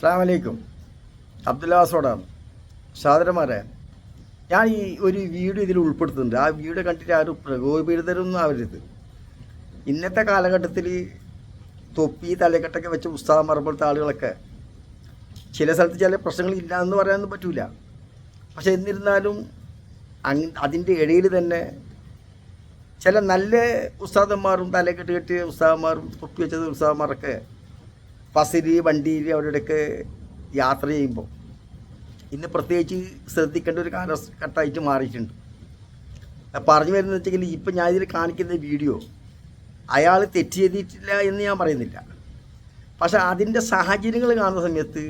അസ്സാമലൈക്കും അബ്ദുല്ലാസോടാണ് സാദരന്മാരെ ഞാൻ ഈ ഒരു വീഡിയോ ഇതിൽ ഉൾപ്പെടുത്തുന്നുണ്ട്. ആ വീഡിയോ കണ്ടിട്ട് ആരും പ്രകോപിതരൊന്നും ആവരുത്. ഇന്നത്തെ കാലഘട്ടത്തിൽ തൊപ്പി തലക്കെട്ടൊക്കെ വെച്ച് പുസ്തകം മറപ്പെടുത്ത ആളുകളൊക്കെ ചില സ്ഥലത്ത് ചില പ്രശ്നങ്ങൾ ഇല്ല എന്ന് പറയാനൊന്നും പറ്റില്ല പക്ഷേ എന്നിരുന്നാലും അങ് അതിന്റെ ഇടയിൽ തന്നെ ചില നല്ല ഉസ്താദന്മാരും തലക്കെട്ട് കെട്ടിയ ഉസ്താദന്മാരും തൊപ്പി വെച്ചത് ഉസ്താദന്മാരൊക്കെ ബസ്സിൽ വണ്ടിയിൽ അവിടെയൊക്കെ യാത്ര ചെയ്യുമ്പോൾ ഇന്ന് പ്രത്യേകിച്ച് ശ്രദ്ധിക്കേണ്ട ഒരു കാലഘട്ടമായിട്ട് മാറിയിട്ടുണ്ട്. പറഞ്ഞു വരുന്നത് വെച്ചെങ്കിൽ ഇപ്പം ഞാൻ ഇതിൽ കാണിക്കുന്ന വീഡിയോ അയാൾ തെറ്റ് ചെയ്തിട്ടില്ല എന്ന് ഞാൻ പറയുന്നില്ല. പക്ഷേ അതിന്റെ സാഹചര്യങ്ങൾ കാണുന്ന സമയത്ത്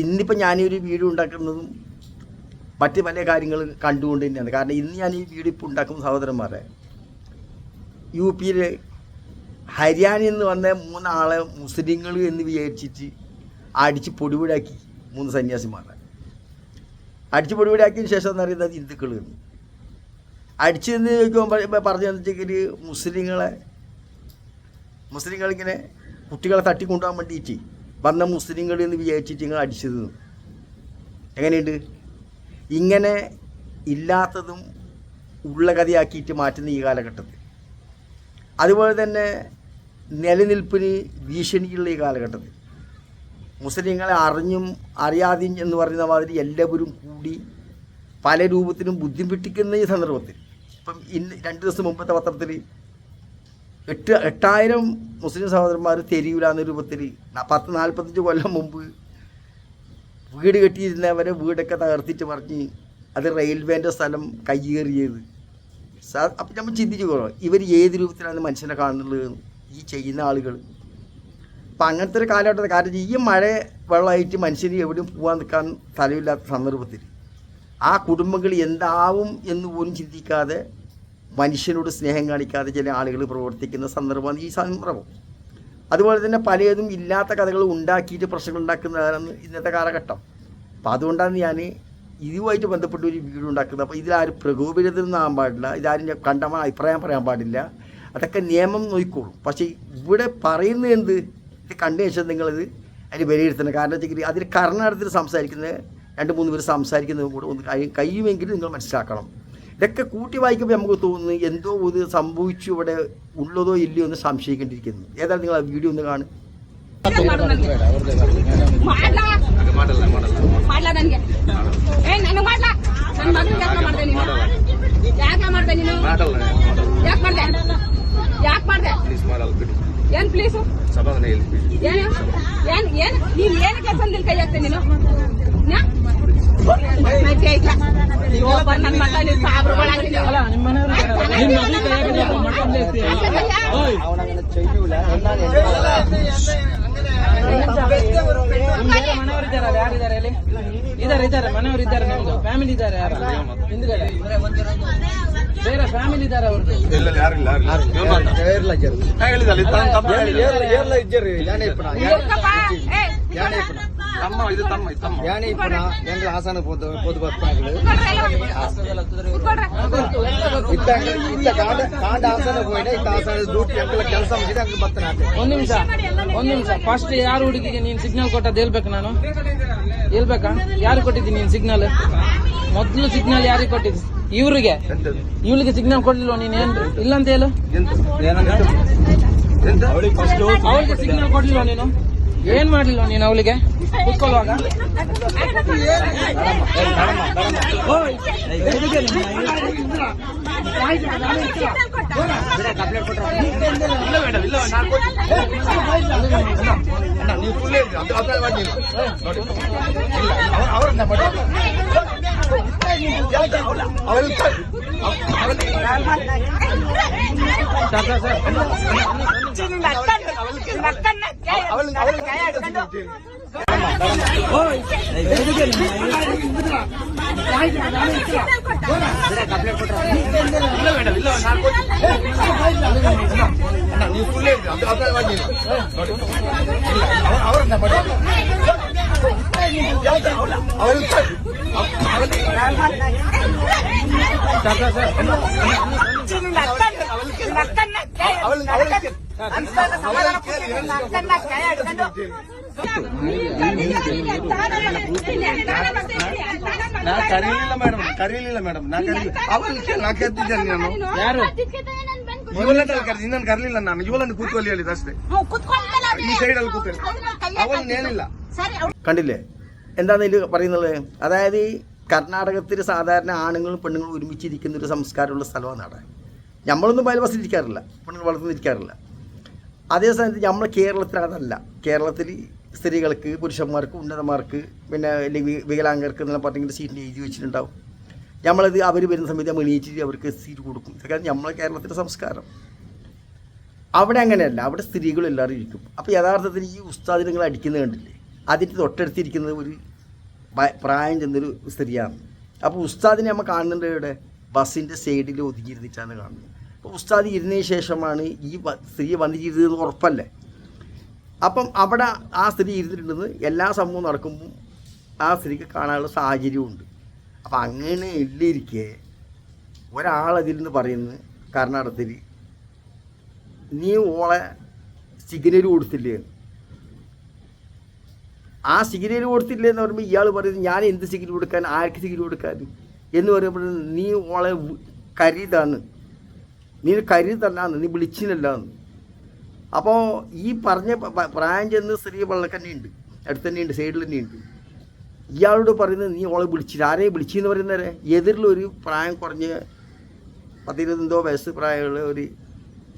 ഇന്നിപ്പോൾ ഞാനൊരു വീഡിയോ ഉണ്ടാക്കുന്നതും മറ്റ് പല കാര്യങ്ങൾ കണ്ടുകൊണ്ട് തന്നെയാണ്. കാരണം ഇന്ന് ഞാൻ ഈ വീഡിയോ ഇപ്പോൾ ഉണ്ടാക്കുന്ന സഹോദരന്മാരെ യു പിയിൽ നിന്ന് വന്ന മൂന്നാളെ മുസ്ലിങ്ങൾ എന്ന് വിചാരിച്ചിട്ട് അടിച്ച് പൊടിപൊടിയാക്കി മൂന്ന് സന്യാസിമാരെ. അടിച്ച് പൊടിപൊടിയാക്കിയതിന് ശേഷം എന്ന് പറയുന്നത് ഹിന്ദുക്കൾ എന്ന് അടിച്ചു എന്ന് ചോദിക്കുമ്പോൾ പറഞ്ഞു വെച്ചെങ്കിൽ മുസ്ലിങ്ങളെ മുസ്ലിങ്ങളിങ്ങനെ കുട്ടികളെ തട്ടിക്കൊണ്ടുപോകാൻ വേണ്ടിയിട്ട് വന്ന മുസ്ലിങ്ങൾ എന്ന് വിചാരിച്ചിട്ട് നിങ്ങൾ അടിച്ചത് എങ്ങനെയുണ്ട്? ഇങ്ങനെ ഇല്ലാത്തതും ഉള്ള കഥയാക്കിയിട്ട് മാറ്റുന്ന ഈ കാലഘട്ടത്തിൽ. അതുപോലെ തന്നെ നിലനിൽപ്പിന് ഭീഷണിയുള്ള ഈ കാലഘട്ടത്തിൽ മുസ്ലിങ്ങളെ അറിഞ്ഞും അറിയാതെയും എന്ന് പറയുന്ന മാതിരി എല്ലാവരും കൂടി പല രൂപത്തിലും ബുദ്ധിമുട്ടിക്കുന്ന ഈ സന്ദർഭത്തിൽ. ഇപ്പം ഇന്ന് രണ്ട് ദിവസം മുമ്പത്തെ പത്രത്തിൽ എട്ട് എട്ടായിരം മുസ്ലിം സഹോദരന്മാർ തെരുവിലാന്ന രൂപത്തിൽ പത്ത് നാൽപ്പത്തഞ്ച് കൊല്ലം മുമ്പ് വീട് കെട്ടിയിരുന്നവരെ വീടൊക്കെ തകർത്തിട്ട് പറഞ്ഞ് അത് റെയിൽവേന്റെ സ്ഥലം കയ്യേറിയത്. സാ അപ്പം നമ്മൾ ചിന്തിച്ചു പോകണം ഇവർ ഏത് രൂപത്തിലാണ് മനുഷ്യനെ കാണുന്നുള്ളത് ഈ ചെയ്യുന്ന ആളുകൾ. അപ്പം അങ്ങനത്തെ ഒരു കാലഘട്ടത്തിൽ കാരണം ഈ മഴ വെള്ളമായിട്ട് മനുഷ്യന് എവിടെയും പോകാൻ നിൽക്കാൻ സ്ഥലമില്ലാത്ത സന്ദർഭത്തിൽ ആ കുടുംബങ്ങൾ എന്താവും എന്ന് പോലും ചിന്തിക്കാതെ മനുഷ്യനോട് സ്നേഹം കാണിക്കാതെ ചില ആളുകൾ പ്രവർത്തിക്കുന്ന സന്ദർഭമാണ് ഈ സന്ദർഭം. അതുപോലെ തന്നെ പലതും ഇല്ലാത്ത കഥകൾ ഉണ്ടാക്കിയിട്ട് പ്രശ്നങ്ങൾ ഉണ്ടാക്കുന്നതാണ് ഇന്നത്തെ കാലഘട്ടം. അപ്പോൾ അതുകൊണ്ടാണ് ഞാൻ ഇതുമായിട്ട് ബന്ധപ്പെട്ട് ഒരു വീഡിയോ ഉണ്ടാക്കുന്നത്. അപ്പോൾ ഇതിലാരും പ്രകോപിതരൊന്നും പാടില്ല. ഇതാരും കണ്ടമാൻ അഭിപ്രായം പറയാൻ പാടില്ല. അതൊക്കെ നിയമം നോക്കിക്കോളും പക്ഷേ ഇവിടെ പറയുന്നത് എന്ത് ഇത് കണ്ട ശേഷം നിങ്ങളിത് അതിന് വിലയിരുത്തണം കാരണം വെച്ചെങ്കിൽ അതിൽ കർണാടകത്തിൽ സംസാരിക്കുന്ന രണ്ട് മൂന്ന് പേര് സംസാരിക്കുന്നതും കൂടെ ഒന്ന് കഴി- കഴിയുമെങ്കിൽ നിങ്ങൾ മനസ്സിലാക്കണം ഇതൊക്കെ കൂട്ടി വായിക്കുമ്പോൾ നമുക്ക് തോന്നുന്നു എന്തോ ഇത് സംഭവിച്ചു ഇവിടെ ഉള്ളതോ ഇല്ലയോ എന്ന് സംശയിക്കേണ്ടിയിരിക്കുന്നു ഏതായാലും നിങ്ങൾ ആ വീഡിയോ ഒന്ന് കാണും ಮಾಡ್ಲಾ ಮಾಡ್ಲಾ ನನ್ಗೆ ಏ ನನಗೆ ಮಾಡ್ಲಾ ನನ್ನ ಮಗನಿಗೆ ಯಾಕೆ ಮಾಡ್ದೆ ನೀನು ಯಾಕೆ ಮಾಡ್ದೆ ನೀನು ಯಾಕೆ ಮಾಡ್ದೆ? ಪ್ಲೀಸ್ ಮಾಡಲ್ಲ ಬಿಡಿ ಏನ್ ಪ್ಲೀಸು ಸಭಾವನೆ ಎಲ್ಲಿ ಬಿಡಿ ಏನು ಏನ್ ಏನ್ ನೀನ್ ಏನ್ ಕೆಲಸ ನಿಲ್ ಕೈ ಹಾಕ್ತೀನಿ ನೀನು? ಇದ್ದಾರೆ ಇದ್ದಾರೆ ಮನೆಯವರು ಇದ್ದಾರೆ ನಿಮ್ದು. ಫ್ಯಾಮಿಲಿ ಇದ್ದಾರೆ ಯಾರು? ಹಿಂದ್ಗಡೆ. ಬೇರೆ ಫ್ಯಾಮಿಲಿ ಇದ್ದಾರೆ ಅವ್ರದ್ದು ಇಲ್ಲ ಯಾರಿಲ್ಲ ತಮ್ಮ ಇದು ತಮ್ಮ ಇದು ತಮ್ಮ. ಯಾನಿ ಇಪ್ಪನ ಎಂಗ್ಲ ಹಾಸನ ಪೋದು ಪೋದು. ಇತ್ತ ಇತ್ತ ಕಾಂಡ ಕಾಂಡ ಹಾಸನ ಹೋಯ್ನ ಇತ್ತ ಹಾಸನ ಡ್ಯೂಟಿ ಎಂಗ್ಲ ಕೆಲಸ ಮುಗಿದ ಅಂಗ್ ಬರ್ತಾನೆ ಒಂದು ನಿಮಿಷ ಒಂದು ನಿಮಿಷ. ಫಸ್ಟ್ ಯಾರು ಹುಡುಗಿಗೆ ನೀನ್ ಸಿಗ್ನಲ್ ಕೊಟ್ಟದ್ದು ಹೇಳ್ಬೇಕು ನಾನು? ಹೇಳ್ಬೇಕಾ? ಯಾರು ಕೊಟ್ಟಿದ್ದೀನಿ ನೀನ್ ಸಿಗ್ನಲ್ ಮೊದ್ಲು ಸಿಗ್ನಲ್ ಯಾರಿಗೆ ಕೊಟ್ಟಿದ್ದಿ? ಇವ್ರಿಗೆ? ಇವ್ಳಿಗೆ ಸಿಗ್ನಲ್ ಕೊಡ್ಲಿಲ್ಲ ನೀನ್ ಏನ್? ಇಲ್ಲ ಅಂತ ಹೇಳು ಅವಳಿಗೆ ಸಿಗ್ನಲ್ ಕೊಡ್ಲಿಲ್ಲ ನೀನು? ಏನ್ ಮಾಡ್ಲಿಲ್ಲ ನೀನು ಅವಳಿಗೆ? ಕುತ್ಕೊಳ್ಳುವಾಗ? ಅವ್ರನ್ನ ಮಾಡಿ ಅವ್ರು ಸರ್, ಸರ್, ಸರ್. ಓಯ್, ಎಲ್ಲಿಗೆ ನೀನು? ಇಲ್ಲ ಮೇಡಮ್ ಇಲ್ಲ ನಾನು ಅಣ್ಣ ನೀವು ಫುಲ್ ಹೇಳಿ ಅದು ಅದ್ರ ಮಾಡಿ ನೀವು ನೋಡಿ ಇಲ್ಲ ಅವ್ರ- ಅವ್ರನ್ನ ಮಾಡಿ ನಾ ಕರೀಲಿಲ್ಲ. ಮೇಡಮ್ ಕರೀಲಿಲ್ಲ ಮೇಡಮ್ ನಾ ಕರೀಲಿಲ್ಲ ಅವಳು ನಾ ಕೇಳ್ತಿದ್ದೇನೆ ನಾನು. ಯಾರು ಇವಳನ್ನ ಕರೆದಿ ನಾನು ಕರಲಿಲ್ಲ ನಾನು ಇವಳನ್ನು ಕೂತ್ಕೊಳ್ಳಿ ಹೇಳಿದ ಅಷ್ಟೇ ಈ ಸೈಡ್ ಅಲ್ಲಿ ಕೂತ್ಕೊಳ್ಳಿ ಅವಳನ್ನ ಏನಿಲ್ಲ എന്താണ് ഇതിൽ പറയുന്നത്? അതായത് ഈ കർണാടകത്തിൽ സാധാരണ ആണുങ്ങളും പെണ്ണുങ്ങളും ഒരുമിച്ചിരിക്കുന്ന ഒരു സംസ്കാരമുള്ള സ്ഥലമാണ് അവിടെ. നമ്മളൊന്നും ബസ്സിൽ ഇരിക്കാറില്ല പെണ്ണുങ്ങൾ വളർത്തുന്ന ഇരിക്കാറില്ല അതേ സമയത്ത് നമ്മൾ കേരളത്തിൽ അതല്ല. കേരളത്തിൽ സ്ത്രീകൾക്ക് പുരുഷന്മാർക്ക് ഉന്നതന്മാർക്ക് പിന്നെ അല്ലെങ്കിൽ വികലാംഗർക്ക് എന്നുള്ള പറഞ്ഞിട്ട് സീറ്റിന് എഴുതി വെച്ചിട്ടുണ്ടാവും. നമ്മളത് അവർ വരുന്ന സമയത്ത് നമ്മൾ എണീറ്റിട്ട് അവർക്ക് സീറ്റ് കൊടുക്കും. ഇതൊക്കെ നമ്മളെ കേരളത്തിന്റെ സംസ്കാരം. അവിടെ അങ്ങനെയല്ല. അവിടെ സ്ത്രീകൾ എല്ലാവരും ഇരിക്കും. അപ്പോൾ യഥാർത്ഥത്തിൽ ഈ ഉസ്താദിനെ നിങ്ങൾ അടിക്കുന്നത് കണ്ടില്ലേ? അതിന്റെ തൊട്ടടുത്തിരിക്കുന്നത് ഒരു പ്രായം ചെന്നൊരു സ്ത്രീയാണ്. അപ്പോൾ ഉസ്താദിനെ നമ്മൾ കാണുന്നുണ്ട് ഇവിടെ. ബസ്സിന്റെ സൈഡിൽ ഒതുങ്ങിയിരുന്നിട്ടാണ് കാണുന്നത്. അപ്പോൾ ഉസ്താദ് ഇരുന്നതിന് ശേഷമാണ് ഈ സ്ത്രീ വന്നിരുന്നത് ഉറപ്പല്ലേ? അപ്പം അവിടെ ആ സ്ത്രീ ഇരുന്നിട്ടുണ്ടെന്ന് എല്ലാ സംഭവവും നടക്കുമ്പോൾ ആ സ്ത്രീക്ക് കാണാനുള്ള സാഹചര്യമുണ്ട് അപ്പം അങ്ങനെ ഇല്ലിരിക്കെ ഒരാളതിൽ നിന്ന് പറയുന്നത് കർണാടകത്തിൽ നീ ഓളെ സിഗ്നൽ കൊടുത്തില്ലേ? എന്ന്. ആ സിഗരറ്റ് കൊടുത്തില്ല എന്ന് പറയുമ്പോൾ ഇയാൾ പറയുന്നത് ഞാൻ എന്ത് സിഗരറ്റ് കൊടുക്കാൻ ആർക്ക് സിഗരറ്റ് കൊടുക്കാൻ? എന്ന് പറയുമ്പോൾ നീ ഓളെ കരുതാണ് നീ കരുതല്ലാന്ന് നീ വിളിച്ചിനല്ലാന്ന് അപ്പോൾ ഈ പറഞ്ഞ പ്രായം ചെന്ന് സ്ത്രീ വെള്ളക്കന്നെ ഉണ്ട്. അടുത്ത് തന്നെ ഉണ്ട് സൈഡിൽ തന്നെ ഉണ്ട്. ഇയാളോട് പറയുന്നത് നീ ഓളെ വിളിച്ചില്ല. ആരെയും വിളിച്ചെന്ന് പറയുന്നവരെ എതിരിലൊരു പ്രായം കുറഞ്ഞ പത്തിരുപതെന്തോ വയസ്സ് പ്രായമുള്ള ഒരു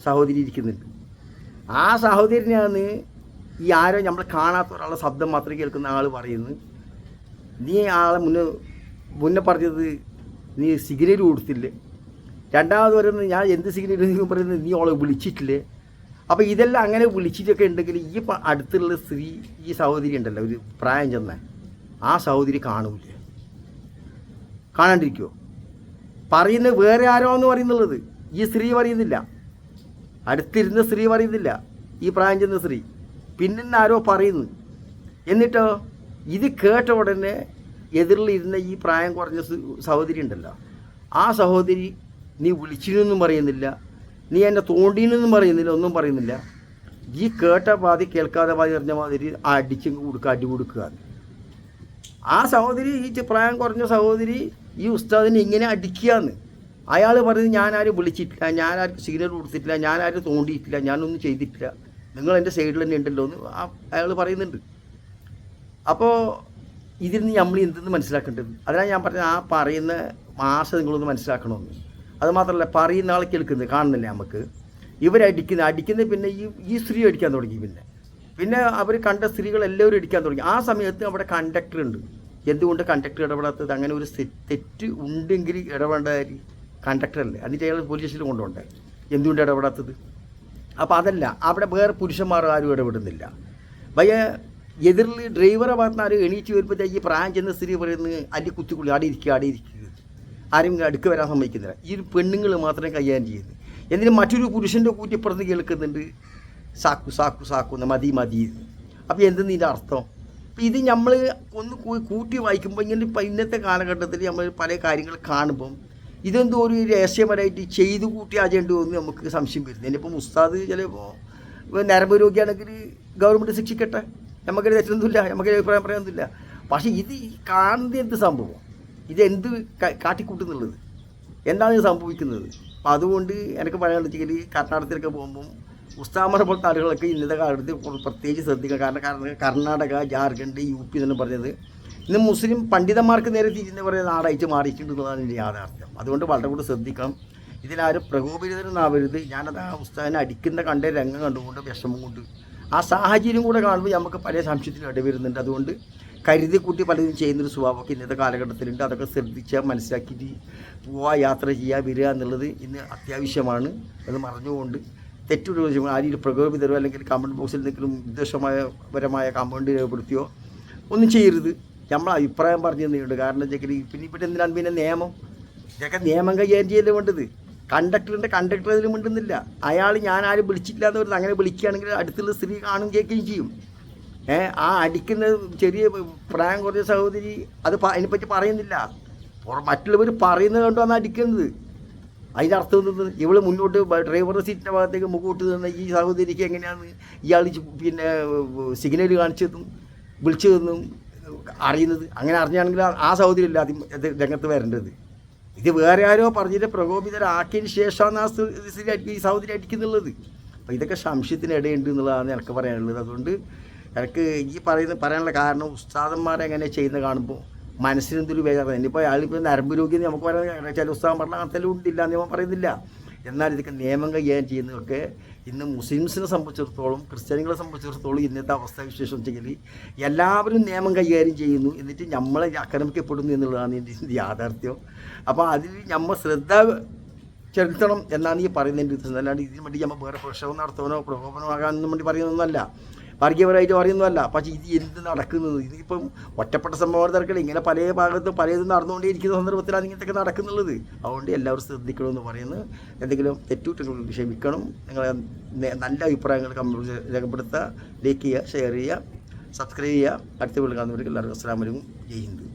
സഹോദരി ഇരിക്കുന്നുണ്ട്. ആ സഹോദരനെയാണ് ഈ ആരോ നമ്മൾ കാണാത്ത ഒരാളുടെ ശബ്ദം മാത്രം കേൾക്കുന്ന ആൾ പറയുന്നു. നീ ആളെ മുന്നേ മുന്നേ പറഞ്ഞത് നീ സിഗരറ്റ് കൊടുത്തില്ലേ? രണ്ടാമത് പറയുന്നത് ഞാൻ എന്ത് സിഗരറ്റ് പറയുന്നത് നീ അവളെ വിളിച്ചിട്ടില്ലേ? അപ്പോൾ ഇതെല്ലാം അങ്ങനെ വിളിച്ചിട്ടൊക്കെ ഉണ്ടെങ്കിൽ ഈ അടുത്തുള്ള സ്ത്രീ ഈ സഹോദരി ഉണ്ടല്ലോ ഒരു പ്രായം ചെന്ന ആ സഹോദരി കാണൂലേ? കാണാണ്ടിരിക്കുമോ പറയുന്നത് വേറെ ആരോ എന്ന് പറയുന്നുള്ളത്. ഈ സ്ത്രീ പറയുന്നില്ല. അടുത്തിരുന്ന സ്ത്രീ പറയുന്നില്ല. ഈ പ്രായം ചെന്ന സ്ത്രീ. പിന്നെ ആരോ പറയുന്നു. എന്നിട്ടോ ഇത് കേട്ട ഉടനെ എതിരിലിരുന്ന ഈ പ്രായം കുറഞ്ഞ സഹോദരി ഉണ്ടല്ലോ. ആ സഹോദരി നീ വിളിച്ചിരുന്നും പറയുന്നില്ല. നീ എന്നെ തോണ്ടിനൊന്നും പറയുന്നില്ല. ഒന്നും പറയുന്നില്ല. ഈ കേട്ട പാതി കേൾക്കാതെ പാതി അറിഞ്ഞ മാതിരി അടിച്ച് കൊടുക്കുക അടി കൊടുക്കുക. ആ സഹോദരി ഈ പ്രായം കുറഞ്ഞ സഹോദരി ഈ ഉസ്താദിനെ ഇങ്ങനെ അടിക്കുകയെന്ന് അയാൾ പറയുന്നത് ഞാനാരും വിളിച്ചിട്ടില്ല. ഞാനാരും സിഗ്നൽ കൊടുത്തിട്ടില്ല. ഞാനാരും തോണ്ടിയിട്ടില്ല. ഞാനൊന്നും ചെയ്തിട്ടില്ല. നിങ്ങൾ എന്റെ സൈഡിൽ തന്നെ ഉണ്ടല്ലോ എന്ന് അയാൾ പറയുന്നുണ്ട്. അപ്പോൾ ഇതിൽ നിന്ന് നമ്മൾ എന്തെന്ന് മനസ്സിലാക്കേണ്ടത്? അതിനാണ് ഞാൻ പറഞ്ഞത് ആ പറയുന്ന മാസം നിങ്ങളൊന്ന് മനസ്സിലാക്കണമെന്ന്. അതുമാത്രമല്ല പറയുന്ന ആളെ കേൾക്കുന്നത് കാണുന്നില്ല നമുക്ക്. ഇവരടിക്കുന്ന അടിക്കുന്നത് പിന്നെ ഈ ഈ സ്ത്രീ അടിക്കാൻ തുടങ്ങി പിന്നെ. പിന്നെ അവർ കണ്ട സ്ത്രീകൾ എല്ലാവരും അടിക്കാൻ തുടങ്ങി. ആ സമയത്ത് അവിടെ കണ്ടക്ടർ ഉണ്ട്. എന്തുകൊണ്ട് കണ്ടക്ടർ ഇടപെടാത്തത്? അങ്ങനെ ഒരു തെറ്റ് ഉണ്ടെങ്കിൽ ഇടപെടേണ്ട കണ്ടക്ടർ അല്ലേ? എന്നിട്ട് അയാൾ പോലീസ് സ്റ്റേഷനിൽ കൊണ്ടുപോകണ്ടേ? എന്തുകൊണ്ട് ഇടപെടാത്തത്? അപ്പോൾ അതല്ല അവിടെ വേറെ പുരുഷന്മാർ ആരും ഇടപെടുന്നില്ല ഭയ എതിരിൽ ഡ്രൈവറെ ഭാഗത്ത് എണീറ്റ് വരുമ്പോഴത്തേക്ക് ഈ പ്രായം ചെന്ന സ്ത്രീ പറയുന്നത് അടി കുത്തിക്കുള്ളി അടി ഇരിക്കുക അടി ഇരിക്കുക ആരും അടുക്ക് വരാൻ സമ്മതിക്കുന്നില്ല. ഈ ഒരു പെണ്ണുങ്ങൾ മാത്രമേ കൈകാര്യം ചെയ്യുന്നത്. എന്തിനും മറ്റൊരു പുരുഷന്റെ കൂറ്റിപ്പുറത്ത് കേൾക്കുന്നുണ്ട്? സാക്കു സാക്കു സാക്കു മതി മതി. അപ്പോൾ എന്തെന്ന് ഇതിന്റെ അർത്ഥം? അപ്പം ഇത് നമ്മൾ ഒന്ന് കൂട്ടി വായിക്കുമ്പോൾ ഇങ്ങനെ ഇപ്പം ഇന്നത്തെ കാലഘട്ടത്തിൽ നമ്മൾ പല കാര്യങ്ങൾ കാണുമ്പം ഇതെന്തോ ഒരു രഹസ്യപരമായിട്ട് ചെയ്തു കൂട്ടി അജണ്ട എന്ന് നമുക്ക് സംശയം വരുന്നത് ഇനിയിപ്പോൾ ഉസ്താദ് ചിലപ്പോൾ നരമ്പ് രോഗിയാണെങ്കിൽ ഗവൺമെന്റ് ശിക്ഷിക്കട്ടെ? നമുക്കൊരു തെറ്റൊന്നുമില്ല. നമുക്ക് അഭിപ്രായം പറയാനൊന്നുമില്ല. പക്ഷേ ഇത് കാണുന്നത് എന്ത് സംഭവം? ഇതെന്ത് കാട്ടിക്കൂട്ടുന്നുള്ളത് എന്താണ് ഇത് സംഭവിക്കുന്നത്? അപ്പോൾ അതുകൊണ്ട് എനിക്ക് പറയാനുള്ളത് വെച്ചാൽ കർണാടകത്തിലൊക്കെ പോകുമ്പം ഉസ്താമറ പോലത്തെ ആളുകളൊക്കെ ഇന്നത്തെ കാലത്ത് പ്ര- പ്രത്യേകിച്ച് ശ്രദ്ധിക്കുക കാരണം കർണാടക ജാർഖണ്ഡ് യു പി എന്നെല്ലാം പറഞ്ഞത്. ഇന്ന് മുസ്ലിം പണ്ഡിതന്മാർക്ക് നേരെ തിരിഞ്ഞ് പറയുന്ന നാടായിട്ട് മാറിയിട്ടുണ്ടെന്നുള്ളതാണ് എന്റെ യാഥാർത്ഥ്യം. അതുകൊണ്ട് വളരെ കൂടെ ശ്രദ്ധിക്കണം. ഇതിലാരും പ്രകോപിതരനാവരുത് ഞാനത് ആ ഉസ്താദിനെ അടിക്കുന്ന കണ്ട രംഗം കണ്ടുകൊണ്ട് വിഷമം കൊണ്ട് ആ സാഹചര്യം കൂടെ കാണുമ്പോൾ നമുക്ക് പല സംശയത്തിൽ ഇടവരുന്നുണ്ട് അതുകൊണ്ട് കരുതി കൂട്ടി പലതും ചെയ്യുന്നൊരു സ്വഭാവമൊക്കെ ഇന്നത്തെ കാലഘട്ടത്തിലുണ്ട്. അതൊക്കെ ശ്രദ്ധിച്ചാൽ മനസ്സിലാക്കിയിട്ട് പോവാ യാത്ര ചെയ്യുക വരിക എന്നുള്ളത് ഇന്ന് അത്യാവശ്യമാണ്. അത് മറഞ്ഞുകൊണ്ട് തെറ്റൊരു ആരെയും പ്രകോപിതരോ അല്ലെങ്കിൽ കമന്റ് ബോക്സിൽ എന്തെങ്കിലും ഉദ്ദേശമായ പരമായ കമന്റ് രേഖപ്പെടുത്തിയോ ഒന്നും ചെയ്യരുത്. നമ്മൾ അഭിപ്രായം പറഞ്ഞു തന്നിട്ടുണ്ട്. കാരണം വെച്ചാൽ പിന്നെ ഇപ്പം എന്തിനാണ് പിന്നെ നിയമം? ഇതൊക്കെ നിയമം കൈകാര്യം ചെയ്യലും വേണ്ടത്? കണ്ടക്ടറിന്റെ കണ്ടക്ടർ അതിൽ മിണ്ടുന്നില്ല. അയാൾ ഞാൻ ആരും വിളിച്ചിട്ടില്ല എന്ന് പറഞ്ഞാൽ അങ്ങനെ വിളിക്കുകയാണെങ്കിൽ അടുത്തുള്ള സ്ത്രീ കാണും കേൾക്കുകയും ചെയ്യും. ഏ ആ അടിക്കുന്ന ചെറിയ പ്രായം കുറഞ്ഞ സഹോദരി അത് അതിനെപ്പറ്റി പറയുന്നില്ല. പുറ- മറ്റുള്ളവർ പറയുന്നത് കൊണ്ടാണ് അടിക്കുന്നത്. അതിന്റെ അർത്ഥം എന്തെന്ന്? ഇവൾ മുന്നോട്ട് ഡ്രൈവറുടെ സീറ്റിന്റെ ഭാഗത്തേക്ക് മുഖോട്ട് നിന്ന് ഈ സഹോദരിക്ക് എങ്ങനെയാണ് ഇയാൾ പിന്നെ സിഗ്നൽ കാണിച്ചതും വിളിച്ചു തന്നും? അറിയുന്നത്. അങ്ങനെ അറിഞ്ഞാണെങ്കിൽ ആ- അല്ല ആദ്യം രംഗത്ത് വരേണ്ടത്. ഇത് വേറെ ആരോ പറഞ്ഞിട്ട് പ്രകോപിതരാക്കിയതിന് ശേഷമാണ് ആ ഈ സൗകര്യം അടിക്കുന്നുള്ളത് അപ്പോൾ ഇതൊക്കെ സംശയത്തിന് ഇടയുണ്ട് എന്നുള്ളതാണ് എനിക്ക് പറയാനുള്ളത്. അതുകൊണ്ട് എനിക്ക് ഈ പറയുന്ന പറയാനുള്ള കാരണം ഉസ്താദന്മാരെ എങ്ങനെ ചെയ്യുന്ന കാണുമ്പോൾ മനസ്സിനെന്തൊരു വേദന. ഇനിയിപ്പോൾ അയാളിപ്പോൾ നരമ്പ് രോഗി നമുക്ക് പറയാൻ ചില ഉസ്താദം പറഞ്ഞാൽ അങ്ങനത്തെ ഉണ്ടില്ല ഞാൻ പറയുന്നില്ല. എന്നാൽ ഇതൊക്കെ നിയമം കൈകാര്യം ചെയ്യുന്നതൊക്കെ ഇന്ന് മുസ്ലിംസിനെ സംബന്ധിച്ചിടത്തോളം ക്രിസ്ത്യാനികളെ സംബന്ധിച്ചിടത്തോളം ഇന്നത്തെ അവസ്ഥ വിശേഷം വെച്ചെങ്കിൽ എല്ലാവരും നിയമം കൈകാര്യം ചെയ്യുന്നു. എന്നിട്ട് നമ്മളെ ആക്രമിക്കപ്പെടുന്നു എന്നുള്ളതാണ് ഇതിന്റെ യാഥാർത്ഥ്യം. അപ്പോൾ അതിൽ നമ്മൾ ശ്രദ്ധ ചെലുത്തണം എന്നാണ് ഈ പറയുന്നതിന്റെ ഉദ്ദേശം. അല്ലാണ്ട് ഇതിന് വേണ്ടി നമ്മൾ വേറെ പ്രക്ഷോഭം നടത്തുവാനോ പ്രകോപനമാകാനൊന്നും വേണ്ടി പറയുന്നതൊന്നല്ല വർഗീയപരമായിട്ട് പറയുന്നതല്ല പക്ഷേ ഇത് എന്ത് നടക്കുന്നത്? ഇതിപ്പം ഒറ്റപ്പെട്ട സംഭവം തിരക്കില്ല ഇങ്ങനെ പല ഭാഗത്തും പലതും നടന്നുകൊണ്ടേയിരിക്കുന്ന സന്ദർഭത്തിലാണ് ഇങ്ങനത്തെയൊക്കെ നടക്കുന്നുള്ളത്. അതുകൊണ്ട് എല്ലാവരും ശ്രദ്ധിക്കണമെന്ന് പറയുന്നത് എന്തെങ്കിലും തെറ്റുകുറ്റങ്ങൾ ക്ഷമിക്കണം. നിങ്ങൾ നല്ല അഭിപ്രായങ്ങൾ കമ്മ്യൂണിറ്റി രേഖപ്പെടുത്തുക. ലൈക്ക് ചെയ്യുക ഷെയർ ചെയ്യുക സബ്സ്ക്രൈബ് ചെയ്യുക. അടുത്ത വീട്ടിൽ കാണുന്നവർക്ക് എല്ലാവർക്കും അസ്സാം വലൈക്കും ജയ് ഹിന്ദ്.